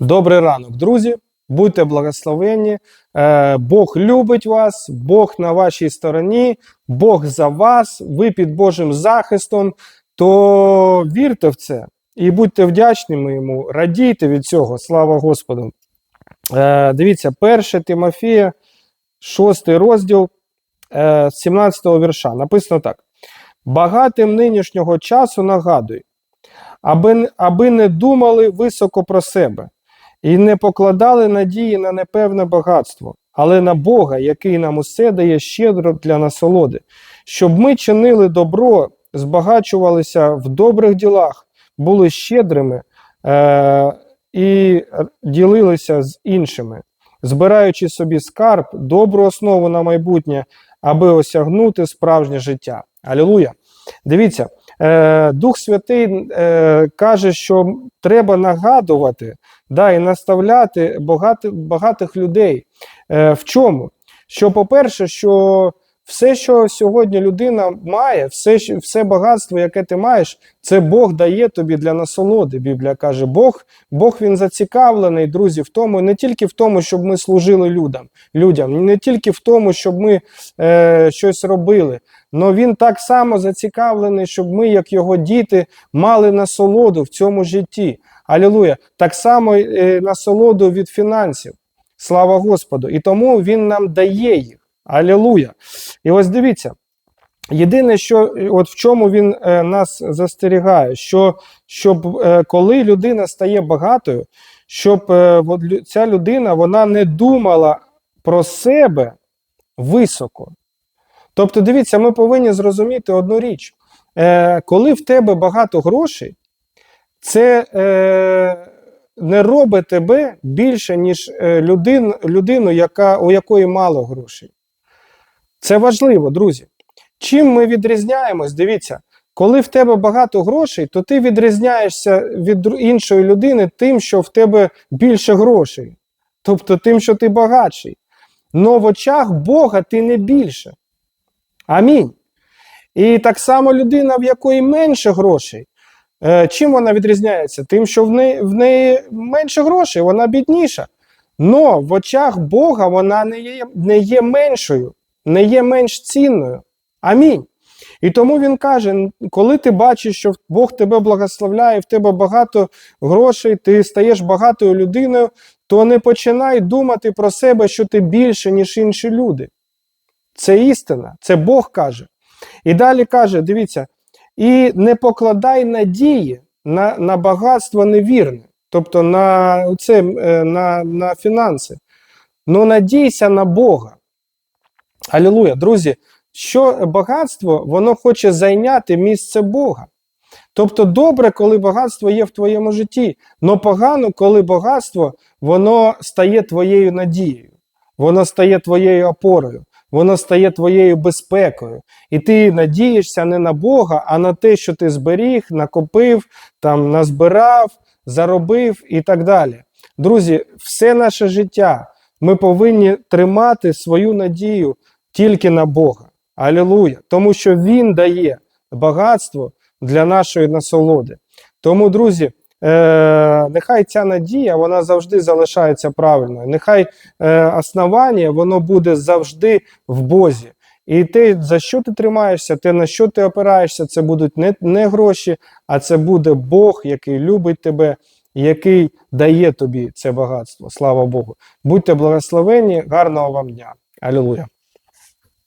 Добрий ранок, друзі. Будьте благословенні. Е, Бог любить вас, Бог на вашій стороні, Бог за вас, ви під Божим захистом. То вірте в це і будьте вдячними йому, радійте від цього. Слава Господу. Е, Дивіться, 1 Тимофія, 6 розділ, е, 17 вірша. Написано так: Багатим нинішнього часу нагадуй, аби, аби не думали високо про себе і не покладали надії на непевне багатство, але на Бога, який нам усе дає щедро для насолоди, щоб ми чинили добро, збагачувалися в добрих ділах, були щедрими е- і ділилися з іншими, збираючи собі скарб, добру основу на майбутнє, аби осягнути справжнє життя. Алілуя! Дивіться, е, Дух Святий е, каже, що треба нагадувати да, і наставляти багатих, багатих людей. Е, в чому? Що, по-перше, що все, що сьогодні людина має, все, все багатство, яке ти маєш, це Бог дає тобі для насолоди. Біблія каже, Бог, Бог він зацікавлений, друзі, в тому, не тільки в тому, щоб ми служили людям, людям, не тільки в тому, щоб ми е, щось робили. Но він так само зацікавлений, щоб ми, як його діти, мали насолоду в цьому житті. Алілуя! Так само е, насолоду від фінансів. Слава Господу! І тому він нам дає їх. Алілуя! І ось дивіться. Єдине, що е, от в чому він е, нас застерігає, що щоб е, коли людина стає багатою, щоб е, от, ця людина вона не думала про себе високо. Тобто, дивіться, ми повинні зрозуміти одну річ: е, коли в тебе багато грошей, це е, не робить тебе більше, ніж е, людин, людину, яка, у якої мало грошей. Це важливо, друзі. Чим ми відрізняємось? Дивіться, коли в тебе багато грошей, то ти відрізняєшся від іншої людини тим, що в тебе більше грошей. Тобто тим, що ти багатший. Но в очах Бога ти не більше. Амінь. І так само людина, в якої менше грошей, е, чим вона відрізняється? Тим, що в неї, в неї менше грошей, вона бідніша. Но в очах Бога вона не є, не є меншою, не є менш цінною. Амінь. І тому він каже: коли ти бачиш, що Бог тебе благословляє, в тебе багато грошей, ти стаєш багатою людиною, то не починай думати про себе, що ти більше, ніж інші люди. Це істина, це Бог каже. І далі каже: дивіться, і не покладай надії на, на багатство невірне, тобто на, це, е, на, на фінанси. Ну надійся на Бога. Алілуя, друзі, що багатство, воно хоче зайняти місце Бога. Тобто добре, коли багатство є в твоєму житті, але погано, коли багатство воно стає твоєю надією, воно стає твоєю опорою, воно стає твоєю безпекою. І ти надієшся не на Бога, а на те, що ти зберіг, накопив, там, назбирав, заробив і так далі. Друзі, все наше життя ми повинні тримати свою надію тільки на Бога. Алілуя! Тому що Він дає багатство для нашої насолоди. Тому, друзі, е, нехай ця надія вона завжди залишається правильною. Нехай е, основання воно буде завжди в Бозі. І те, за що ти тримаєшся, те, на що ти опираєшся, це будуть не, не гроші, а це буде Бог, який любить тебе, який дає тобі це багатство. Слава Богу. Будьте благословені, гарного вам дня. Алілуя.